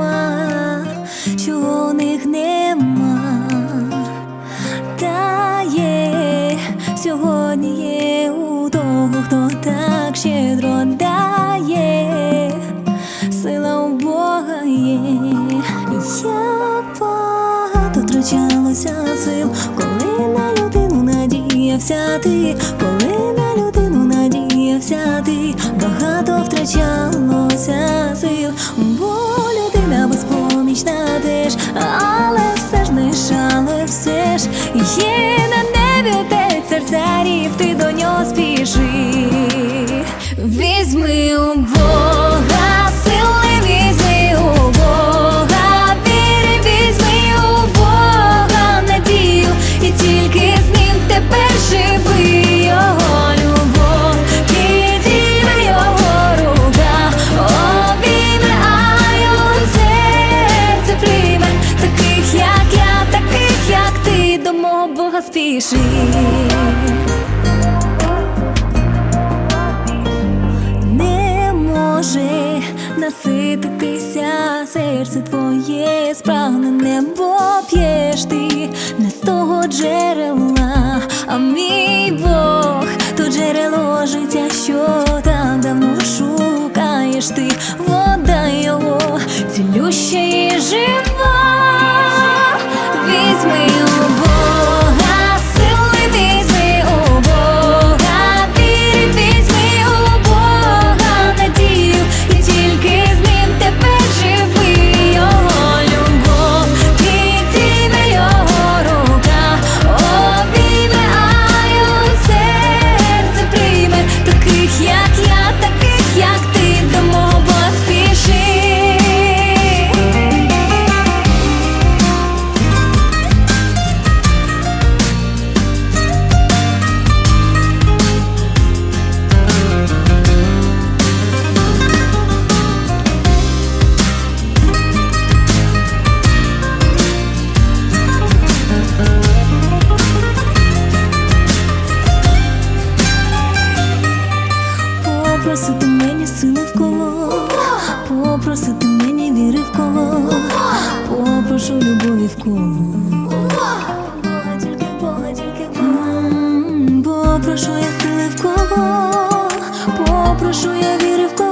нема, чого у них нема, та є сьогодні є у того, хто так щедро дає, сила у Бога є, я багато втрачалося сил, коли на людину надіявся ти, коли на людину надіявся ти, багато втрачалося сил. Бо ти до нього спіши. Візьми у Бога, сили візьми у Бога, віри візьми у Бога, надію, і тільки з ним тепер живи його любов, підійме його рука, обійме, а його таких, як я, таких, як ти, до Бога спіши. Насититися серце твоє спрагне бо п'єш ти не з того джерела, а мій Бог, то джерело життя, що там давно шукаєш ти, вода його цілюща Попросити мені сили в кого, попросити мені віри в кого, попрошу любові в кого. Тільки, Бога тільки, Попрошу я сили в кого, попрошу я віри в кого,